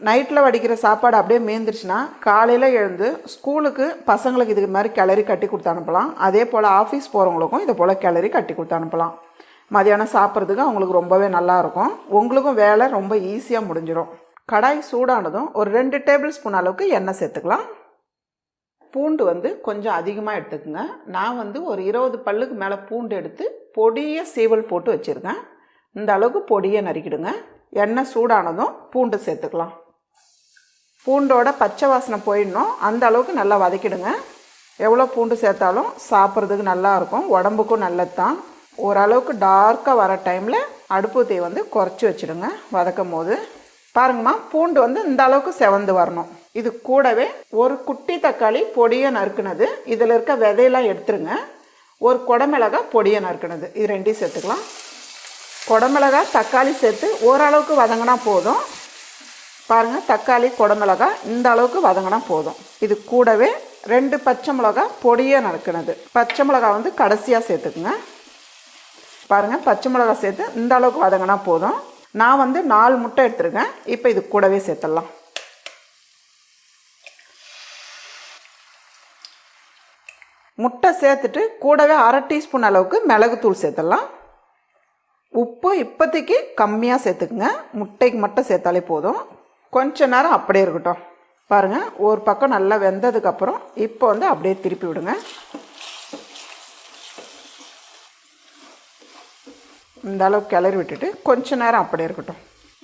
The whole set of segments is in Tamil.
நைட்டில் வடிக்கிற சாப்பாடு அப்படியே மீந்துருச்சுன்னா காலையில் எழுந்து ஸ்கூலுக்கு பசங்களுக்கு இது மாதிரி கிளறி கட்டி கொடுத்து அனுப்பலாம். அதே போல் ஆஃபீஸ் போகிறவங்களுக்கும் இதை போல் கிளறி கட்டி கொடுத்து அனுப்பலாம். மதியானம் சாப்பிட்றதுக்கு அவங்களுக்கு ரொம்பவே நல்லாயிருக்கும் உங்களுக்கும் வேலை ரொம்ப ஈஸியாக முடிஞ்சிடும் கடாய் சூடானதும் ஒரு ரெண்டு டேபிள் ஸ்பூன் அளவுக்கு எண்ணெய் சேர்த்துக்கலாம். பூண்டு வந்து கொஞ்சம் அதிகமாக எடுத்துக்கோங்க. நான் வந்து ஒரு இருபது பல்லுக்கு மேலே பூண்டு எடுத்து பொடிய சீவல் போட்டு வச்சுருக்கேன். இந்த அளவுக்கு பொடியை நறுக்கிடுங்க. எண்ணெய் சூடானதும் பூண்டு சேர்த்துக்கலாம். பூண்டோட பச்சை வாசனை போயிடணும். அந்த அளவுக்கு நல்லா வதக்கிடுங்க. எவ்வளோ பூண்டு சேர்த்தாலும் சாப்பிட்றதுக்கு நல்லாயிருக்கும் உடம்புக்கும் நல்லது தான் ஓரளவுக்கு டார்க்காக வர டைமில் அடுப்பு தீ வந்து குறைச்சி வச்சுடுங்க. வதக்கும் போது பாருங்கம்மா பூண்டு வந்து இந்த அளவுக்கு செவந்து வரணும். இது கூடவே ஒரு குட்டி தக்காளி பொடியை நறுக்குனது. இதில் இருக்க விதையெல்லாம் எடுத்துருங்க. ஒரு குடமிளகாய் பொடியை நறுக்குனது. இது ரெண்டையும் சேர்த்துக்கலாம். குடமிளகாய் தக்காளி சேர்த்து ஓரளவுக்கு வதங்கினா போதும். பாருங்கள் தக்காளி குடமிளகா இந்த அளவுக்கு வதங்கினா போதும். இது கூடவே ரெண்டு பச்சை மிளகா பொடியாக நறுக்கினது. பச்சை மிளகா வந்து கடைசியாக சேர்த்துக்குங்க. பாருங்கள் பச்சை மிளகா சேர்த்து இந்த அளவுக்கு வதங்கினா போதும். நான் வந்து நாலு முட்டை எடுத்துருக்கேன். இப்போ இது கூடவே சேர்த்துடலாம். முட்டை சேர்த்துட்டு கூடவே அரை டீஸ்பூன் அளவுக்கு மிளகுத்தூள் சேர்த்துடலாம். உப்பு இப்போதைக்கு கம்மியாக சேர்த்துக்குங்க. முட்டைக்கு மட்டும் சேர்த்தாலே போதும். கொஞ்ச நேரம் அப்படியே இருக்கட்டும். பாருங்கள் ஒரு பக்கம் நல்லா வெந்ததுக்கப்புறம் இப்போ வந்து அப்படியே திருப்பி விடுங்க. இந்த அளவுக்கு கிளறி விட்டுட்டு கொஞ்ச நேரம் அப்படியே இருக்கட்டும்.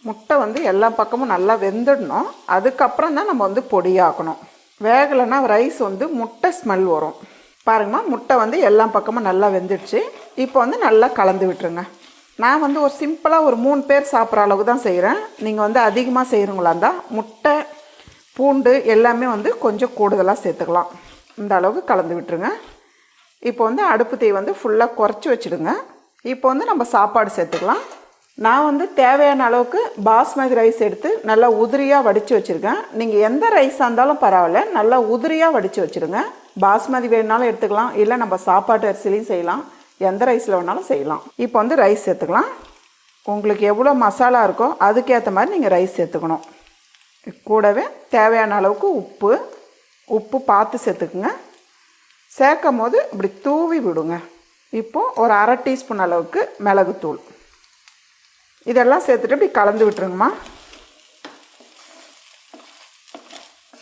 முட்டை வந்து எல்லா பக்கமும் நல்லா வெந்துடணும். அதுக்கப்புறம் தான் நம்ம வந்து பொடியாக்கணும். வேகலைன்னா ரைஸ் வந்து முட்டை ஸ்மெல் வரும். பாருங்கம்மா முட்டை வந்து எல்லா பக்கமும் நல்லா வெந்துடுச்சு. இப்போ வந்து நல்லா கலந்து விட்டுருங்க. நான் வந்து ஒரு சிம்பிளாக ஒரு மூணு பேர் சாப்பிட்ற அளவுக்கு தான் செய்கிறேன் நீங்கள் வந்து அதிகமாக செய்கிறவங்களா இருந்தால் முட்டை பூண்டு எல்லாமே வந்து கொஞ்சம் கூடுதலாக சேர்த்துக்கலாம். இந்த அளவுக்கு கலந்து விட்டுருங்க. இப்போ வந்து அடுப்பு தீ வந்து ஃபுல்லாக குறைச்சி வச்சுடுங்க. இப்போ வந்து நம்ம சாப்பாடு சேர்த்துக்கலாம். நான் வந்து தேவையான அளவுக்கு பாஸ்மதி ரைஸ் எடுத்து நல்லா உதிரியாக வடித்து வச்சுருக்கேன். நீங்கள் எந்த ரைஸாக இருந்தாலும் பரவாயில்ல. நல்லா உதிரியாக வடித்து வச்சுருங்க பாஸ்மதி வேணுனாலும் எடுத்துக்கலாம். இல்லை நம்ம சாப்பாட்டு அரிசிலையும் செய்யலாம். எந்த ரைஸில் வேணாலும் செய்யலாம். இப்போ வந்து ரைஸ் சேர்த்துக்கலாம். உங்களுக்கு எவ்வளோ மசாலா இருக்கோ அதுக்கேற்ற மாதிரி நீங்கள் ரைஸ் சேர்த்துக்கணும். கூடவே தேவையான அளவுக்கு உப்பு. உப்பு பார்த்து சேர்த்துக்குங்க. சேர்க்கும் போது இப்படி தூவி விடுங்க. இப்போது ஒரு அரை டீஸ்பூன் அளவுக்கு மிளகுத்தூள். இதெல்லாம் சேர்த்துட்டு இப்படி கலந்து விட்டுருங்கம்மா.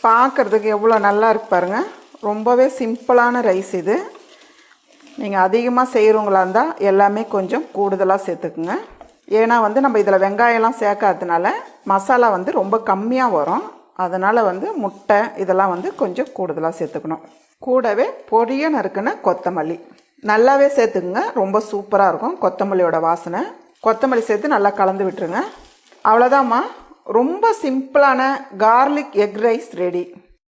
பார்க்குறதுக்கு எவ்வளோ நல்லா இருக்கு பாருங்கள் ரொம்பவே சிம்பிளான ரைஸ் இது. நீங்கள் அதிகமாக செய்கிறவங்களா இருந்தால் எல்லாமே கொஞ்சம் கூடுதலாக சேர்த்துக்குங்க. ஏன்னா வந்து நம்ம இதில் வெங்காயம்லாம் சேர்க்காததுனால மசாலா வந்து ரொம்ப கம்மியாக வரும். அதனால் வந்து முட்டை இதெல்லாம் வந்து கொஞ்சம் கூடுதலாக சேர்த்துக்கணும். கூடவே பொடிய நறுக்குன கொத்தமல்லி. நல்லாவே சேர்த்துக்குங்க. ரொம்ப சூப்பராக இருக்கும் கொத்தமல்லியோட வாசனை. கொத்தமல்லி சேர்த்து நல்லா கலந்து விட்டுருங்க. அவ்வளோதாம்மா ரொம்ப சிம்பிளான கார்லிக் எக் ரைஸ் ரெடி